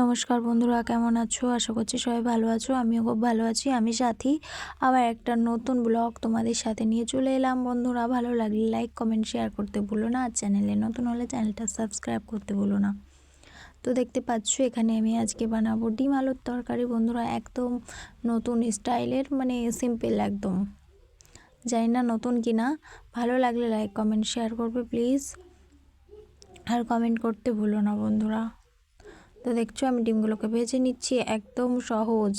নমস্কার বন্ধুরা, কেমন আছো? আশা করছি সবাই ভালো আছো, আমিও খুব ভালো আছি। আমি সাথী, আবার একটা নতুন ব্লগ তোমাদের সাথে নিয়ে চলে এলাম। বন্ধুরা, ভালো লাগলে লাইক কমেন্ট শেয়ার করতে ভুলো না, আর চ্যানেলে নতুন হলে চ্যানেলটা সাবস্ক্রাইব করতে ভুলো না। তো দেখতে পাচ্ছ, এখানে আমি আজকে বানাবো ডিম আলুর তরকারি। বন্ধুরা, একদম নতুন স্টাইলের মানে সিম্পল একদম। জানি না নতুন কিনা, ভালো লাগলে লাইক কমেন্ট শেয়ার করবে প্লিজ আর কমেন্ট করতে ভুলো না বন্ধুরা। তো দেখছ, আমি ডিমগুলোকে ভেজে নিচ্ছি একদম সহজ।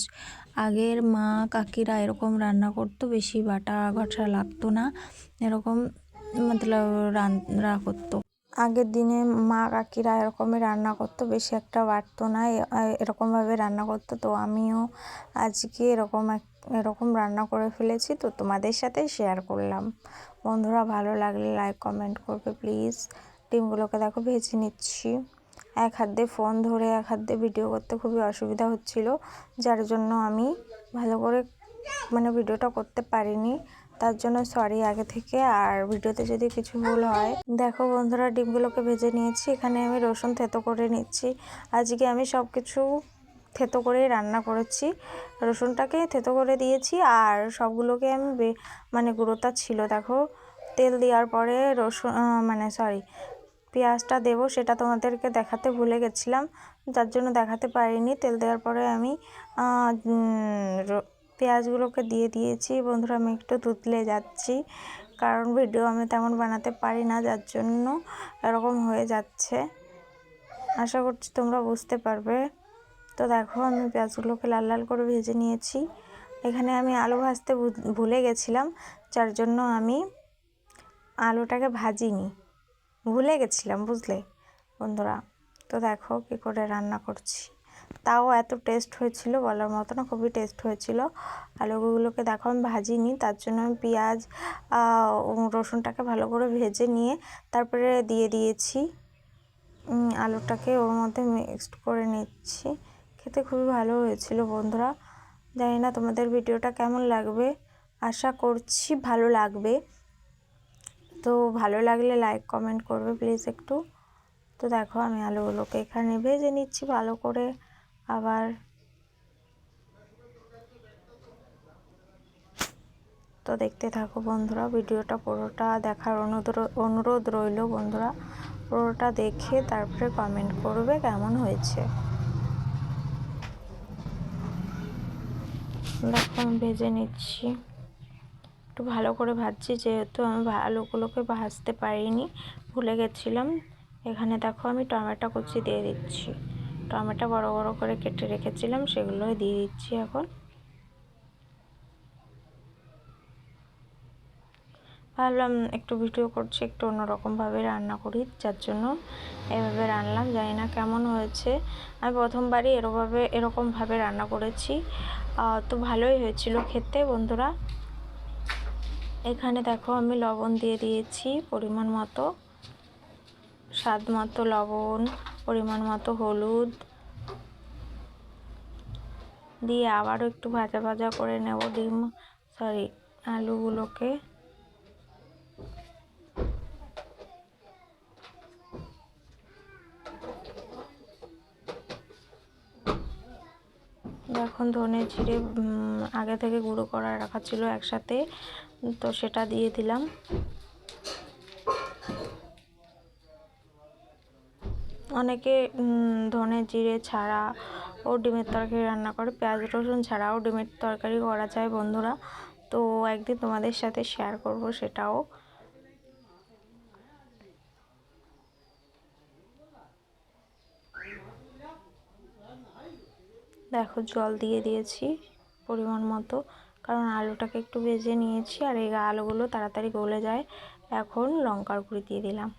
আগের মা কাকিরা এরকম রান্না করতো, বেশি বাটা ঘটা লাগতো না, এরকম মতলব রান্না করতো। আগের দিনে মা কাকিরা এরকমই রান্না করতো, বেশি একটা বাটতো না এরকমভাবে রান্না করতো। তো আমিও আজকে এরকম এক, এরকম রান্না করে ফেলেছি, তো তোমাদের সাথে শেয়ার করলাম। বন্ধুরা, ভালো লাগলে লাইক কমেন্ট করবে প্লিজ ডিমগুলোকে দেখো, ভেজে নিচ্ছি। এক হাত দিয়ে ফোন ধরে, এক হাত দিয়ে ভিডিও করতে খুবই অসুবিধা হচ্ছিল। যার জন্য আমি ভালো করে মানে ভিডিওটা করতে পারিনি। তার জন্য সরি আগে থেকে। আর ভিডিওতে যদি কিছু ভুল হয়, দেখো বন্ধুরা, ডিমগুলোকে ভেজে নিয়েছি। এখানে আমি রসুন থেতো করে নিচ্ছি। আজকে আমি সব কিছু থেতো করেই রান্না করেছি। রসুনটাকে থেতো করে দিয়েছি আর সবগুলোকে আমি মানে গুঁড়োটা ছিল, দেখো। তেল দেওয়ার পরে রসুন মানে সরি পেঁয়াজটা দেব, সেটা তোমাদেরকে দেখাতে ভুলে গেছিলাম। যার জন্য দেখাতে পারিনি। তেল দেওয়ার পরে আমি পেঁয়াজগুলোকে দিয়ে দিয়েছি। বন্ধুরা, আমি একটু তুতলে যাচ্ছি, কারণ ভিডিও আমি তেমন বানাতে পারি না, যার জন্য এরকম হয়ে যাচ্ছে। আশা করছি তোমরা বুঝতে পারবে। তো দেখো, আমি পেঁয়াজগুলোকে লাল লাল করে ভেজে নিয়েছি। এখানে আমি আলু ভাজতে ভুলে গেছিলাম, যার জন্য আমি আলুটাকে ভাজিনি। ভুলে গেছিলাম, বুঝলে? বন্ধুরা, তো দেখো কী করে রান্না করছি। তাও এত টেস্ট হয়েছিল বলার মতো না, খুবই টেস্ট হয়েছিল। আলুগুলোকে দেখো আমি ভাজিনি, তার জন্য আমি পেঁয়াজ রসুনটাকে ভালো করে ভেজে নিয়ে তারপরে দিয়ে দিয়েছি। আলুটাকে ওর মধ্যে মিক্সড করে নিচ্ছি। খেতে খুবই ভালো হয়েছিল বন্ধুরা। জানি না তোমাদের ভিডিওটা কেমন লাগবে। আশা করছি ভালো লাগবে। তো ভালো লাগলে লাইক কমেন্ট করবে প্লিজ একটু। তো দেখো আমি আলুগুলোকে এখানে ভেজে নিচ্ছি ভালো করে। আবার তো দেখতে থাকো বন্ধুরা, ভিডিওটা পুরোটা দেখার অনুরোধ রইল বন্ধুরা। পুরোটা দেখে তারপরে কমেন্ট করবে কেমন হয়েছে। দেখো আমি ভেজে নিচ্ছি। একটু ভালো করে ভাজছি, যেহেতু আমি আলুগুলোকে ভাজতে পারিনি, ভুলে গেছিলাম। এখানে দেখো আমি টমেটো কুচি দিয়ে দিচ্ছি। টমেটো বড় বড় করে কেটে রেখেছিলাম সেগুলো দিয়ে দিচ্ছি এখন। ভাবলাম একটু ভিডিও করছি, একটু অন্যরকমভাবে রান্না করি, যার জন্য এভাবে রান্নালাম জানি না কেমন হয়েছে। আমি প্রথমবারই এরকমভাবে এরকমভাবে রান্না করেছি। তো ভালোই হয়েছিল খেতে বন্ধুরা। এখানে দেখো আমি লবণ দিয়ে দিয়েছি পরিমাণ মতো। স্বাদ মতো লবণ, পরিমাণ মতো হলুদ। দিয়ে আবারও একটু ভাজা ভাজা করে নেব ডিম সরি আলুগুলোকে। এখন ধনে জিরে আগে থেকে গুঁড়ো করা রাখা ছিল একসাথে। তো সেটা দিয়ে দিলাম। অনেকে ধনে জিরে ছাড়া ও ডিমের তরকারি রান্না করে, পেঁয়াজ, রসুন ছাড়াও ডিমের তরকারি করা যায় বন্ধুরা। তো একদিন তোমাদের সাথে শেয়ার করব সেটাও। দেখো জল দিয়ে দিয়েছি পরিমাণ মতো। কারণ আলুটাকে একটু ভেজে নিয়েছি আর এই আলুগুলো তাড়াতাড়ি গলে যায়। এখন লঙ্কার গুঁড়ি দিয়ে দিলাম।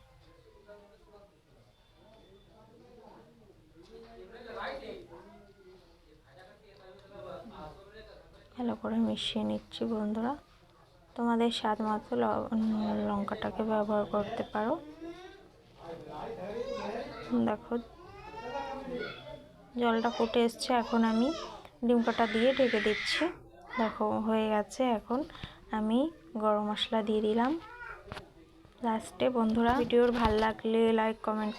ভালো করে মিশিয়ে নিচ্ছি বন্ধুরা। তোমাদের স্বাদ মতো লঙ্কাটাকে ব্যবহার করতে পারো। দেখো, জলটা ফুটে এসছে। এখন আমি ডিম কাটা দিয়ে ঢেকে দিচ্ছি। দেখো, হয়ে গেছে। এখন আমি গরম মশলা দিয়ে দিলাম। লাস্টে বন্ধুরা, ভিডিওর ভালো লাগলে লাইক কমেন্ট